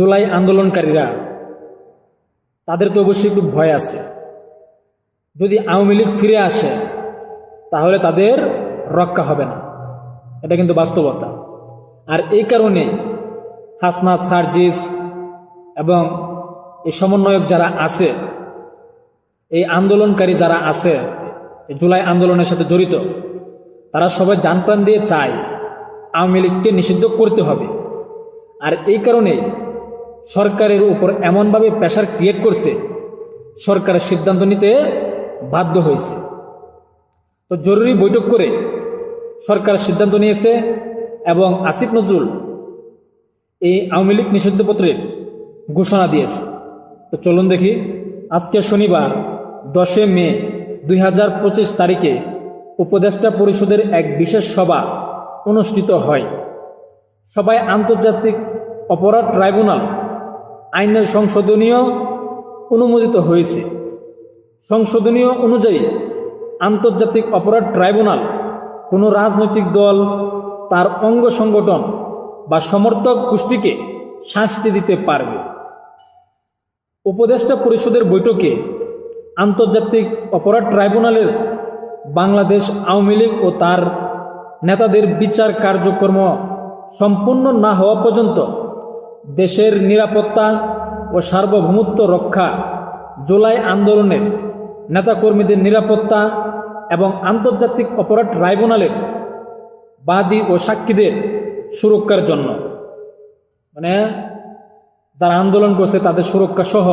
জুলাই আন্দোলনকারীরা তাদের তো অবশ্যই একটু ভয় আছে। যদি আওয়ামী লীগ ফিরে আসে, তাহলে তাদের রক্ষা হবে না। এটা কিন্তু বাস্তবতা। আর এই কারণে হাসনাত, সার্জিস এবং এই সমন্বয়ক যারা আছে, এই আন্দোলনকারী যারা আছে জুলাই আন্দোলনের সাথে জড়িত, তারা সবাই জানপ্রাণ দিয়ে চায় আওয়ামী লীগকে নিষিদ্ধ করতে হবে। আর এই কারণে সরকারের উপর এমনভাবে প্রেশার ক্রিয়েট করছে, সরকারের সিদ্ধান্ত নিতে বাধ্য হয়েছে। তো জরুরি বৈঠক করে সরকার সিদ্ধান্ত নিয়েছে এবং আসিফ নজরুল এই আওয়ামী লীগ নিষিদ্ধপত্রের ঘোষণা দিয়েছে। তো চলুন দেখি, আজকে শনিবার দশে মে দুই হাজার পঁচিশ তারিখে উপদেষ্টা পরিষদের এক বিশেষ সভা অনুষ্ঠিত হয়। সবাই আন্তর্জাতিক অপরাধ ট্রাইব্যুনাল আইনের সংশোধনীয় অনুমোদিত হয়েছে। সংশোধনীয় অনুযায়ী আন্তর্জাতিক অপরাধ ট্রাইব্যুনাল কোনো রাজনৈতিক দল, তার অঙ্গ সংগঠন বা সমর্থক গোষ্ঠীকে শাস্তি দিতে পারবে। উপদেষ্টা পরিষদের বৈঠকে আন্তর্জাতিক অপরাধ ট্রাইব্যুনালের বাংলাদেশ আওয়ামী লীগ ও তার নেতাদের বিচার কার্যক্রম সম্পূর্ণ না হওয়া পর্যন্ত দেশের নিরাপত্তা ও সার্বভৌমত্ব রক্ষা জুলাই আন্দোলনের নেতাকর্মীদের নিরাপত্তা এবং আন্তর্জাতিক অপরাধ ট্রাইব্যুনালের বাদী ও সাক্ষীদের সুরক্ষার জন্য। মানে যারা আন্দোলন করছে তাদের সুরক্ষা সহ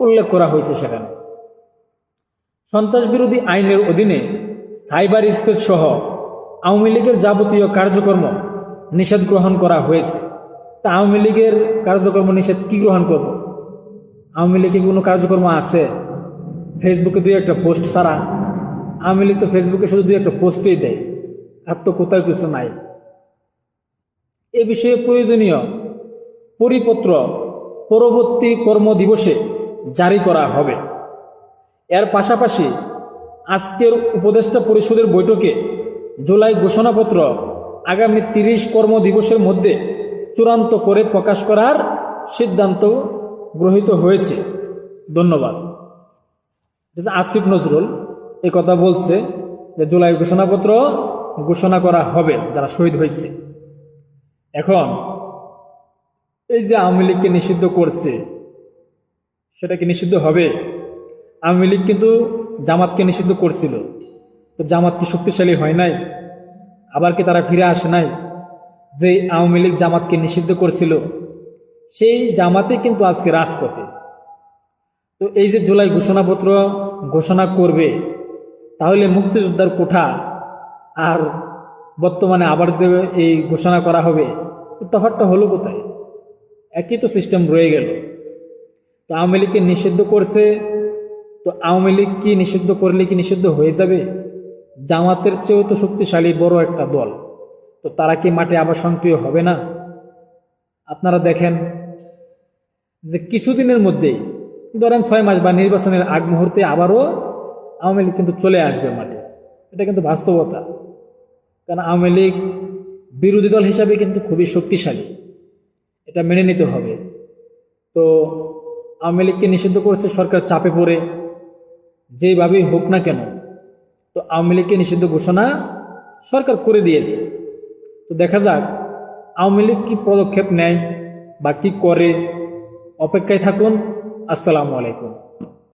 উল্লেখ করা হয়েছে সেখানে। সন্ত্রাস বিরোধী আইনের অধীনে সাইবার স্পেস সহ আওয়ামী লীগের যাবতীয় কার্যক্রম নিষেধ গ্রহণ করা হয়েছে। তা আওয়ামী লীগের কার্যক্রম নিষেধ কি গ্রহণ করব? আওয়ামী লীগে কোনো কার্যক্রম আছে? ফেসবুকে দুই একটা পোস্ট ছাড়া। আওয়ামী লীগ তো ফেসবুকে শুধু দুই একটা পোস্টই দেয়। আর তো কোথাও কিছু নাই। এ বিষয়ে প্রয়োজনীয় পরিপত্র পরবর্তী কর্মদিবসে জারি করা হবে। এর পাশাপাশি আজকের উপদেষ্টা পরিষদের বৈঠকে জুলাই ঘোষণাপত্র আগামী তিরিশ কর্মদিবসের মধ্যে চূড়ান্ত করে প্রকাশ করার সিদ্ধান্ত গ্রহীত হয়েছে। ধন্যবাদ। আসিফ নজরুল এই কথা বলছে যে জুলাই ঘোষণাপত্র ঘোষণা করা হবে, যারা শহীদ হয়েছে। এখন, এই যে আওয়ামী লীগকে নিষিদ্ধ করছে, সেটা কি নিষিদ্ধ হবে? আওয়ামী লীগ কিন্তু জামাতকে নিষিদ্ধ করছিল। তো জামাত কি শক্তিশালী হয় নাই? আবার কি তারা ফিরে আসে নাই? যে আওয়ামী লীগ জামাতকে নিষিদ্ধ করছিল, সেই জামাতে কিন্তু আজকে রাজপথে। তো এই যে জুলাই ঘোষণাপত্র ঘোষণা করবে, তাহলে মুক্তিযোদ্ধার কোঠা আর বর্তমানে আবার যে এই ঘোষণা করা হবে তফাৎটা হলো কোথায়? একই তো সিস্টেম রয়ে গেল। তো আওয়ামী লীগকে নিষিদ্ধ করছে, তো আওয়ামী লীগ কি নিষিদ্ধ করলে কি নিষিদ্ধ হয়ে যাবে? জামাতের চেয়েও তো শক্তিশালী বড় একটা দল। তো তারা কি মাঠে আবার সক্রিয় হবে না? আপনারা দেখেন যে কিছুদিনের মধ্যেই, ধরেন ছয় মাস বা নির্বাচনের আগ মুহূর্তে আবারও আওয়ামী লীগ কিন্তু চলে আসবে মাঠে। এটা কিন্তু বাস্তবতা। কারণ আওয়ামী লীগ বিরোধী দল হিসাবে কিন্তু খুবই শক্তিশালী। এটা মেনে নিতে হবে। তো আওয়ামী লীগকে নিষিদ্ধ করেছে সরকার চাপে পড়ে। যেভাবেই হোক না কেন, তো আওয়ামী লীগকে নিষিদ্ধ ঘোষণা সরকার করে দিয়েছে। তো দেখা যাক, আওয়ামী লীগ কী পদক্ষেপ নেয় বা কী করে। অপেক্ষায় থাকুন, আসসালামু আলাইকুম।